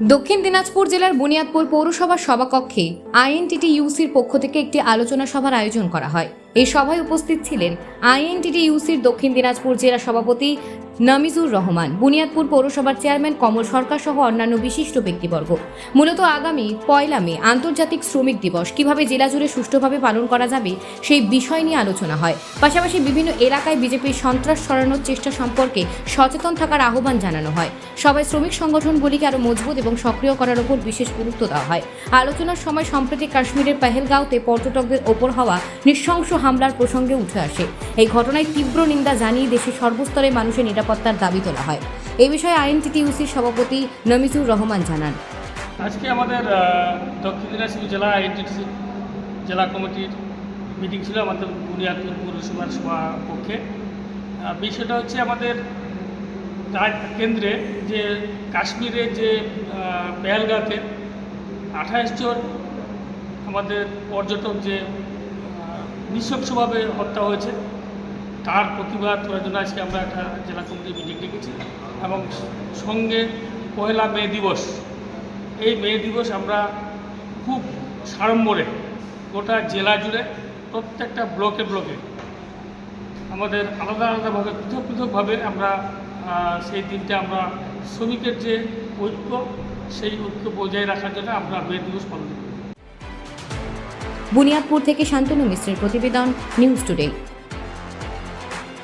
দক্ষিণ দিনাজপুর জেলার বুনিয়াদপুর পৌরসভার সভাকক্ষে আইএনটিটি ইউসির পক্ষ থেকে একটি আলোচনা সভার আয়োজন করা হয়। এই সভায় উপস্থিত ছিলেন আইএনটিটি ইউসির দক্ষিণ দিনাজপুর জেলা সভাপতি নামিজুর রহমান, বুনিয়াদপুর পৌরসভার চেয়ারম্যান কমল সরকার সহ অন্যান্য বিশিষ্ট ব্যক্তিবর্গ। মূলত আগামী পয়লা মে আন্তর্জাতিক শ্রমিক দিবস। কীভাবে জেলা জুড়ে সুষ্ঠুভাবে পালন করা যাবে সেই বিষয় নিয়ে আলোচনা হয়। পাশাপাশি বিভিন্ন এলাকায় বিজেপির সন্ত্রাস সরানোর চেষ্টা সম্পর্কে সচেতন থাকার আহ্বান জানানো হয়। সবাই শ্রমিক সংগঠনগুলিকে আরও মজবুত এবং সক্রিয় করার উপর বিশেষ গুরুত্ব দেওয়া হয়। আলোচনার সময় সম্প্রতি কাশ্মীরের পেহেলগাঁওতে পর্যটকদের ওপর হওয়া নৃশংস হামলার প্রসঙ্গে উঠে আসে। এই ঘটনায় তীব্র নিন্দা জানিয়ে দেশের সর্বস্তরে মানুষের নিরাপত্তার দাবি তোলা হয়। এ বিষয়ে আইএনটিটিউসির সভাপতি নমিজুর রহমান জানান। আজকে আমাদের দক্ষিণ দিনাজপুর জেলা আইএনটিসি জেলা কমিটির মিটিং ছিল আমাদের বুনিয়াদপুর পৌরসভার সভা পক্ষে বিষয়টা হচ্ছে আমাদের কেন্দ্রে যে কাশ্মীরে যে পেহেলগাঁতে আঠাশ জন আমাদের পর্যটক যে নৃশংসভাবে হত্যা হয়েছে। তার প্রতিবাদ করার জন্য আজকে আমরা একটা জেলা কমিটির মিটিং ডেকেছি এবং সঙ্গে পয়লা মে দিবস। এই মে দিবস আমরা খুব সাড়ম্বরে গোটা জেলা জুড়ে প্রত্যেকটা ব্লকে ব্লকে আমাদের আলাদা আলাদাভাবে, পৃথক পৃথকভাবে আমরা সেই দিনটা আমরা শ্রমিকের যে ঐক্য, সেই ঐক্য বজায় রাখার জন্য আমরা মে দিবস পালন করি। বুনিয়াদপুর থেকে শান্তনু মিশ্রের প্রতিবেদন নিউজ টুডে।